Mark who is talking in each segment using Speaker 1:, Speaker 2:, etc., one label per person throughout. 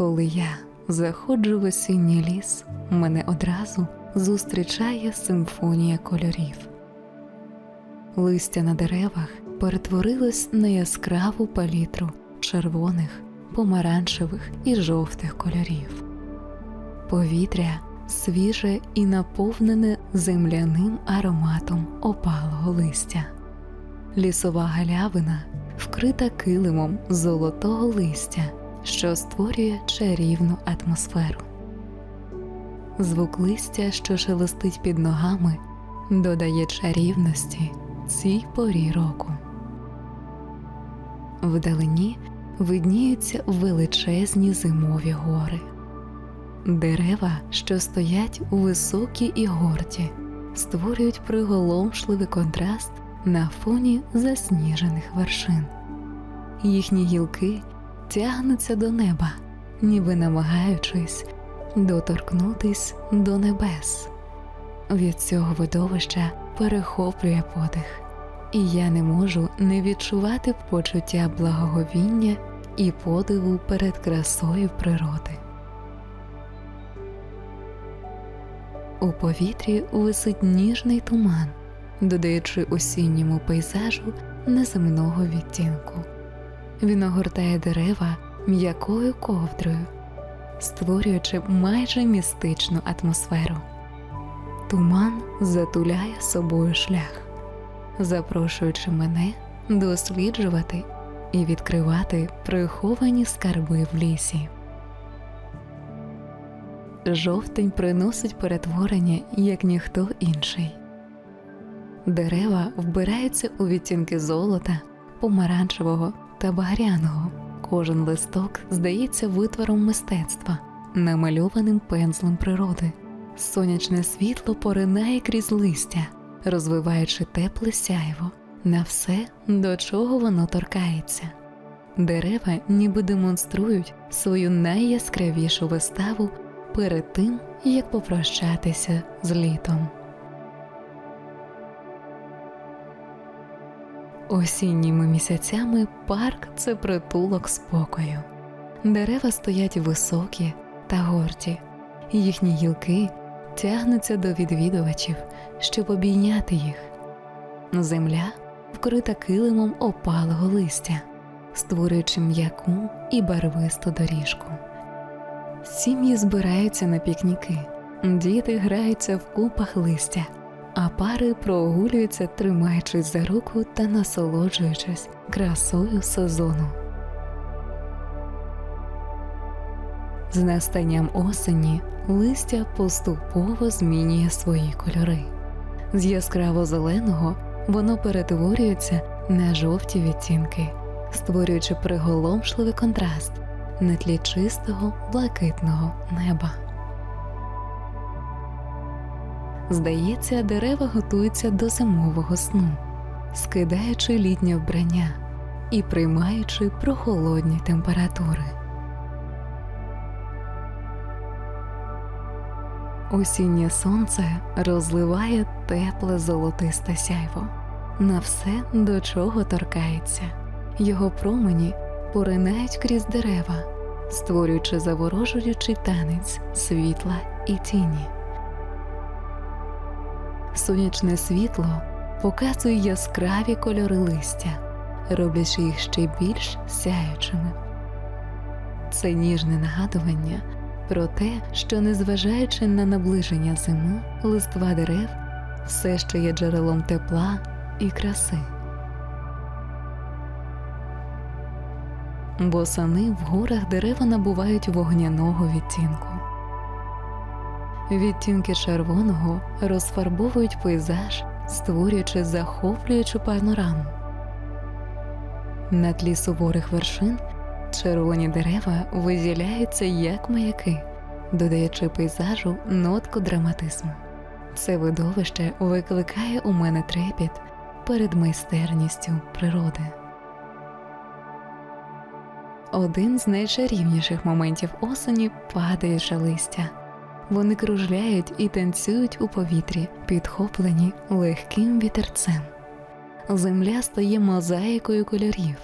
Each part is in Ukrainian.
Speaker 1: Коли я заходжу в осінній ліс, мене одразу зустрічає симфонія кольорів. Листя на деревах перетворилось на яскраву палітру червоних, помаранчевих і жовтих кольорів. Повітря свіже і наповнене земляним ароматом опалого листя. Лісова галявина вкрита килимом золотого листя, що створює чарівну атмосферу. Звук листя, що шелестить під ногами, додає чарівності цій порі року. Вдалині видніються величезні зимові гори. Дерева, що стоять у високій і горді, створюють приголомшливий контраст на фоні засніжених вершин. Їхні гілки тягнуться до неба, ніби намагаючись доторкнутись до небес. Від цього видовища перехоплює подих, і я не можу не відчувати почуття благоговіння і подиву перед красою природи. У повітрі висить ніжний туман, додаючи осінньому пейзажу неземного відтінку. Він огортає дерева м'якою ковдрою, створюючи майже містичну атмосферу. Туман затуляє собою шлях, запрошуючи мене досліджувати і відкривати приховані скарби в лісі. Жовтень приносить перетворення як ніхто інший. Дерева вбираються у відтінки золота, помаранчевого та багряного. Кожен листок здається витвором мистецтва, намальованим пензлем природи. Сонячне світло поринає крізь листя, розвиваючи тепле сяйво на все, до чого воно торкається. Дерева ніби демонструють свою найяскравішу виставу перед тим, як попрощатися з літом. Осінніми місяцями парк це притулок спокою. Дерева стоять високі та горді, їхні гілки тягнуться до відвідувачів, щоб обійняти їх. Земля вкрита килимом опалого листя, створюючи м'яку і барвисту доріжку. Сім'ї збираються на пікніки, діти граються в купах листя, а пари прогулюються, тримаючись за руку та насолоджуючись красою сезону. З настанням осені листя поступово змінює свої кольори. З яскраво зеленого воно перетворюється на жовті відтінки, створюючи приголомшливий контраст на тлі чистого блакитного неба. Здається, дерева готуються до зимового сну, скидаючи літнє вбрання і приймаючи прохолодні температури. Осіннє сонце розливає тепле золотисте сяйво на все, до чого торкається, його промені поринають крізь дерева, створюючи заворожуючий танець світла і тіні. Сонячне світло показує яскраві кольори листя, роблячи їх ще більш сяючими. Це ніжне нагадування про те, що, незважаючи на наближення зими, листва дерев все ще є джерелом тепла і краси. Бо сани в горах дерева набувають вогняного відтінку. Відтінки червоного розфарбовують пейзаж, створюючи захоплюючу панораму. На тлі суворих вершин червоні дерева виділяються як маяки, додаючи пейзажу нотку драматизму. Це видовище викликає у мене трепіт перед майстерністю природи. Один з найчарівніших моментів осені падаюче листя. Вони кружляють і танцюють у повітрі, підхоплені легким вітерцем. Земля стає мозаїкою кольорів,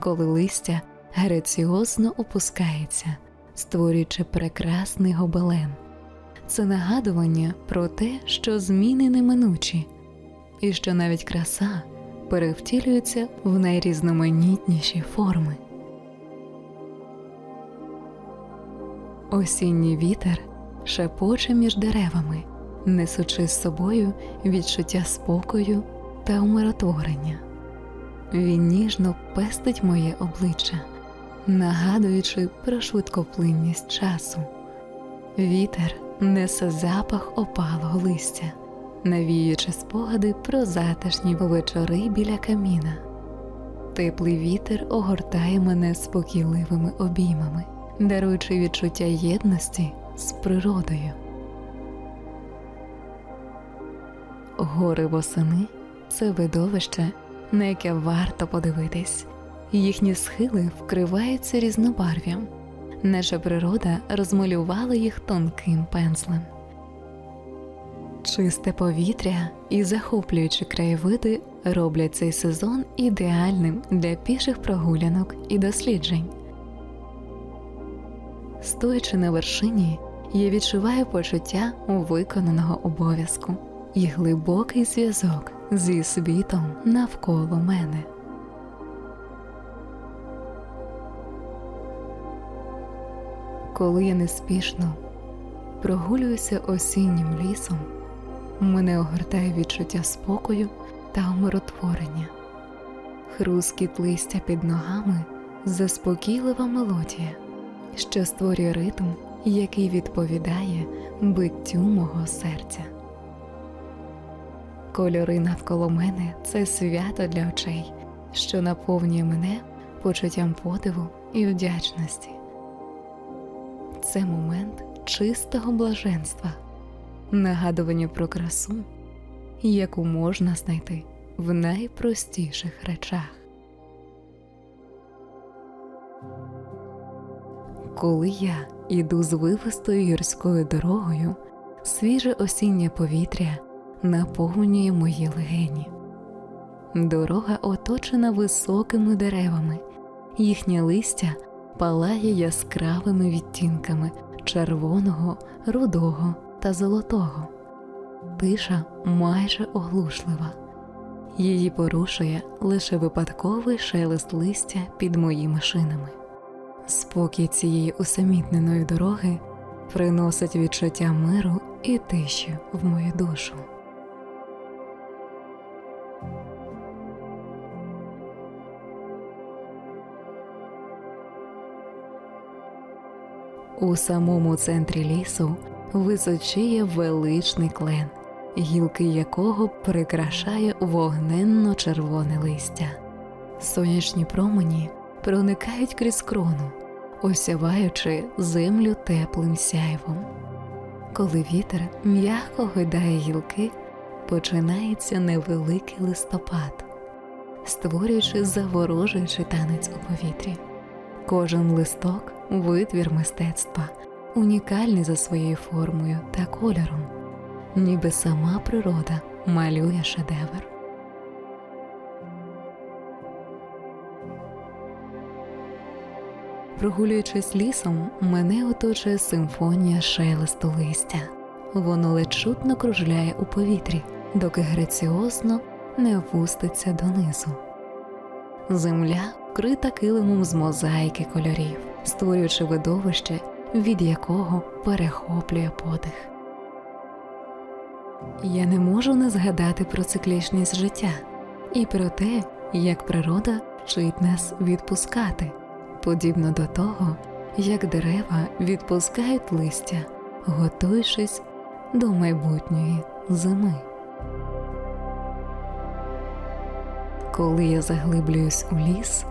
Speaker 1: коли листя граціозно опускається, створюючи прекрасний гобелен. Це нагадування про те, що зміни неминучі, і що навіть краса перевтілюється в найрізноманітніші форми. Осінній вітер шепоче між деревами, несучи з собою відчуття спокою та умиротворення. Він ніжно пестить моє обличчя, нагадуючи про швидкоплинність часу. Вітер несе запах опалого листя, навіюючи спогади про затишні вечори біля каміна. Теплий вітер огортає мене спокійливими обіймами, даруючи відчуття єдності з природою. Гори восени це видовище, на яке варто подивитись. Їхні схили вкриваються різнобарв'ям, наша природа розмалювала їх тонким пензлем. Чисте повітря і захоплюючі краєвиди роблять цей сезон ідеальним для піших прогулянок і досліджень. Стоячи на вершині, я відчуваю почуття виконаного обов'язку і глибокий зв'язок зі світом навколо мене. Коли я неспішно прогулююся осіннім лісом, мене огортає відчуття спокою та умиротворення, хрускіт листя під ногами, заспокійлива мелодія, що створює ритм, який відповідає биттю мого серця. Кольори навколо мене це свято для очей, що наповнює мене почуттям подиву і вдячності. Це момент чистого блаженства, нагадування про красу, яку можна знайти в найпростіших речах. Коли я іду з вивистою гірською дорогою, свіже осіннє повітря наповнює мої легені. Дорога оточена високими деревами, їхнє листя палає яскравими відтінками червоного, рудого та золотого. Тиша майже оглушлива, її порушує лише випадковий шелест листя під моїми шинами. Спокій цієї усамітненої дороги приносить відчуття миру і тиші в мою душу. У самому центрі лісу височіє величний клен, гілки якого прикрашає вогненно червоне листя. Сонячні промені проникають крізь крону, осяваючи землю теплим сяйвом. Коли вітер м'яко гойдає гілки, починається невеликий листопад, створюючи заворожуючий танець у повітрі. Кожен листок витвір мистецтва, унікальний за своєю формою та кольором, ніби сама природа малює шедевр. Прогулюючись лісом, мене оточує симфонія шелесту листя. Воно ледь чутно кружляє у повітрі, доки граціозно не опуститься донизу. Земля вкрита килимом з мозаїки кольорів, створюючи видовище, від якого перехоплює подих. Я не можу не згадати про циклічність життя і про те, як природа вчить нас відпускати, подібно до того, як дерева відпускають листя, готуючись до майбутньої зими. Коли я заглиблююсь у ліс,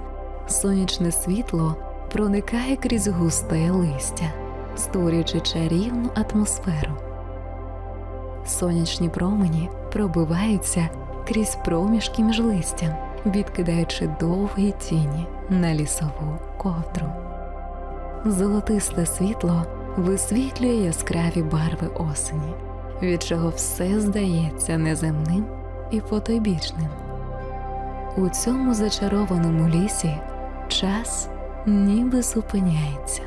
Speaker 1: сонячне світло проникає крізь густе листя, створюючи чарівну атмосферу. Сонячні промені пробиваються крізь проміжки між листям, відкидаючи довгі тіні на лісову ковдру. Золотисте світло висвітлює яскраві барви осені, від чого все здається неземним і потойбічним. У цьому зачарованому лісі час ніби зупиняється.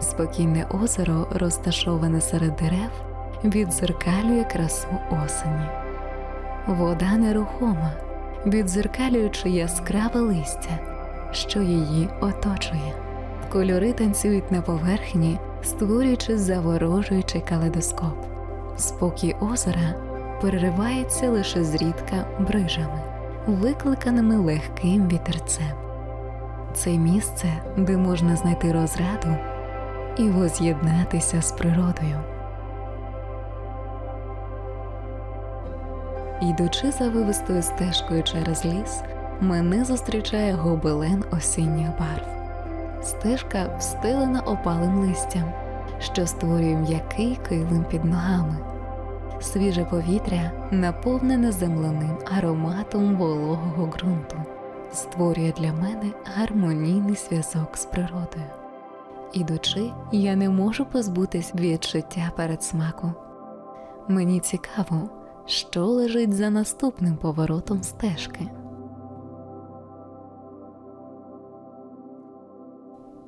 Speaker 1: Спокійне озеро, розташоване серед дерев, віддзеркалює красу осені. Вода нерухома, віддзеркалюючи яскраве листя, що її оточує. Кольори танцюють на поверхні, створюючи заворожуючий калейдоскоп. Спокій озера переривається лише зрідка брижами, викликаними легким вітерцем. Це місце, де можна знайти розраду і воз'єднатися з природою. Йдучи за вивистою стежкою через ліс, мене зустрічає гобелен осінніх барв. Стежка встелена опалим листям, що створює м'який килим під ногами. Свіже повітря наповнене земляним ароматом вологого ґрунту, створює для мене гармонійний зв'язок з природою. Ідучи, я не можу позбутись відчуття передсмаку. Мені цікаво, що лежить за наступним поворотом стежки.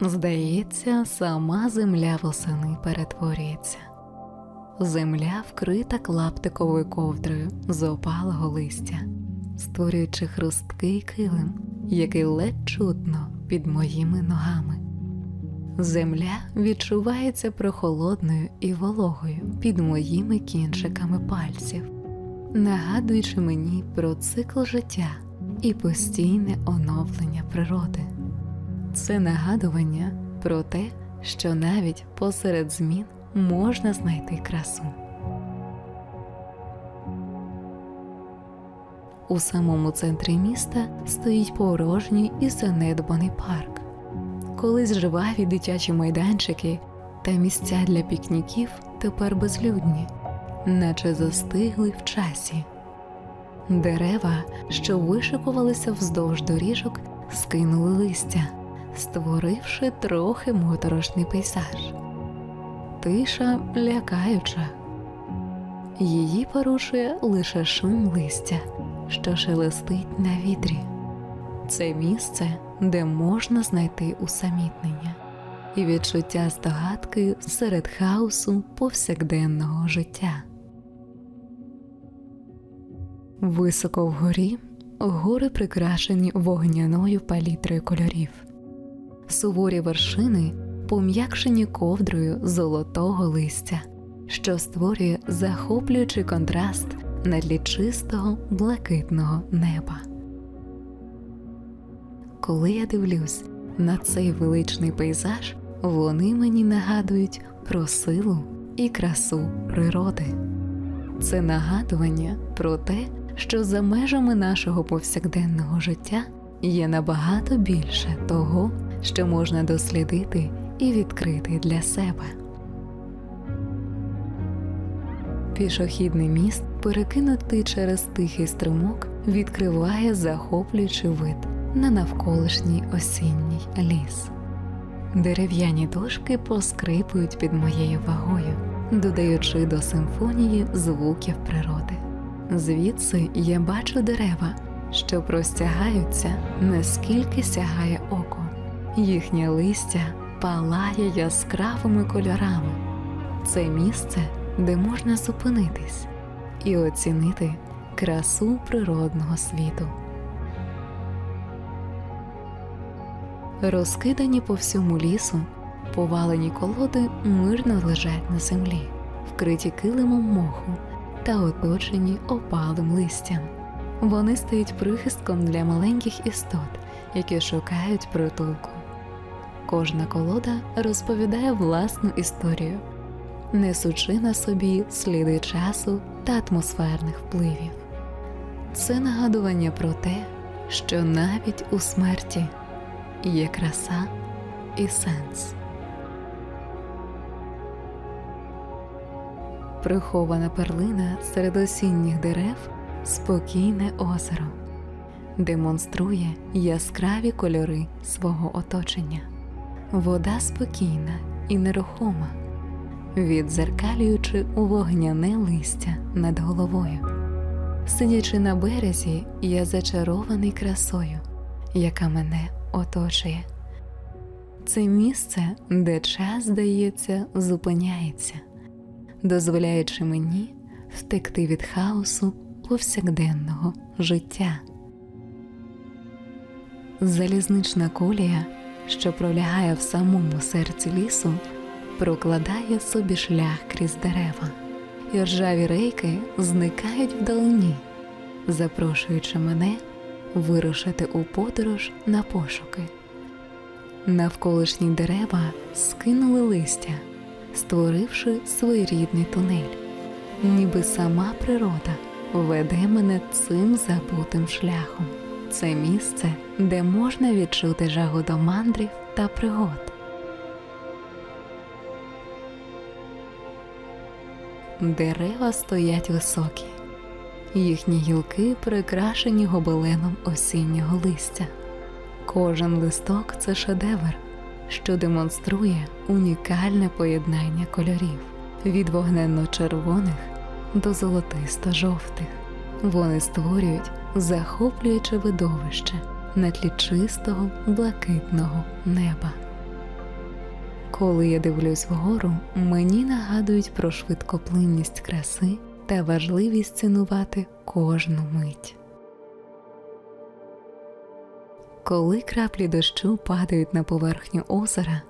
Speaker 1: Здається, сама земля восени перетворюється. Земля вкрита клаптиковою ковдрою з опалого листя, створюючи хрусткий килим, який ледь чутно під моїми ногами. Земля відчувається прохолодною і вологою під моїми кінчиками пальців, нагадуючи мені про цикл життя і постійне оновлення природи. Це нагадування про те, що навіть посеред змін можна знайти красу. У самому центрі міста стоїть порожній і занедбаний парк. Колись жваві дитячі майданчики та місця для пікніків тепер безлюдні, наче застигли в часі. Дерева, що вишикувалися вздовж доріжок, скинули листя, створивши трохи моторошний пейзаж. Тиша лякаюча, її порушує лише шум листя, що шелестить на вітрі. Це місце, де можна знайти усамітнення і відчуття здогадки серед хаосу повсякденного життя. Високо вгорі гори прикрашені вогняною палітрою кольорів, суворі вершини пом'якшені ковдрою золотого листя, що створює захоплюючий контраст на тлі чистого блакитного неба. Коли я дивлюсь на цей величний пейзаж, вони мені нагадують про силу і красу природи. Це нагадування про те, що за межами нашого повсякденного життя є набагато більше того, що можна дослідити і відкрити для себе. Пішохідний міст, перекинутий через тихий струмок, відкриває захоплюючий вид на навколишній осінній ліс. Дерев'яні дошки поскрипують під моєю вагою, додаючи до симфонії звуків природи. Звідси я бачу дерева, що простягаються, наскільки сягає око, їхнє листя палає яскравими кольорами. Це місце, де можна зупинитись і оцінити красу природного світу. Розкидані по всьому лісу, повалені колоди мирно лежать на землі, вкриті килимом моху та оточені опалим листям. Вони стають прихистком для маленьких істот, які шукають притулку. Кожна колода розповідає власну історію, несучи на собі сліди часу та атмосферних впливів. Це нагадування про те, що навіть у смерті є краса і сенс. Прихована перлина серед осінніх дерев спокійне озеро, демонструє яскраві кольори свого оточення. Вода спокійна і нерухома, відзеркалюючи у вогняне листя над головою. Сидячи на березі, я зачарований красою, яка мене оточує. це місце, де час, здається, зупиняється, дозволяючи мені втекти від хаосу повсякденного життя. Залізнична колія, що пролягає в самому серці лісу, прокладає собі шлях крізь дерева, і ржаві рейки зникають вдалині, запрошуючи мене вирушити у подорож на пошуки. Навколишні дерева скинули листя, створивши своєрідний тунель, ніби сама природа веде мене цим забутим шляхом. Це місце, де можна відчути жагу до мандрів та пригод. Дерева стоять високі, їхні гілки прикрашені гобеленом осіннього листя. Кожен листок це шедевр, що демонструє унікальне поєднання кольорів від вогненно-червоних до золотисто-жовтих. Вони створюють захоплююче видовище на тлі чистого блакитного неба. Коли я дивлюсь вгору, мені нагадують про швидкоплинність краси та важливість цінувати кожну мить. Коли краплі дощу падають на поверхню озера,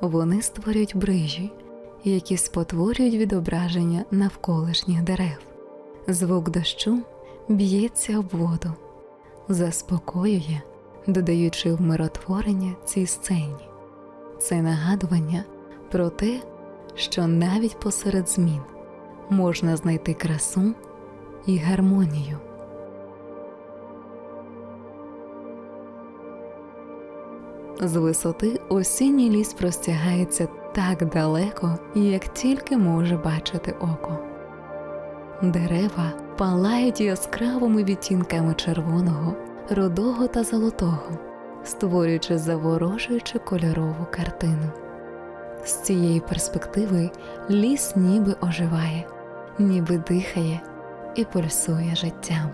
Speaker 1: вони створюють брижі, які спотворюють відображення навколишніх дерев. Звук дощу б'ється об воду, заспокоює, додаючи вмиротворення цій сцені. Це нагадування про те, що навіть посеред змін можна знайти красу і гармонію. З висоти осінній ліс простягається так далеко, як тільки може бачити око. Дерева палають яскравими відтінками червоного, рудого та золотого, створюючи заворожуючи кольорову картину. З цієї перспективи ліс ніби оживає, ніби дихає і пульсує життям.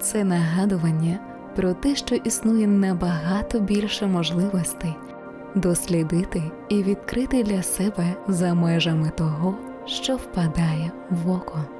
Speaker 1: Це нагадування про те, що існує набагато більше можливостей дослідити і відкрити для себе за межами того, що впадає в око.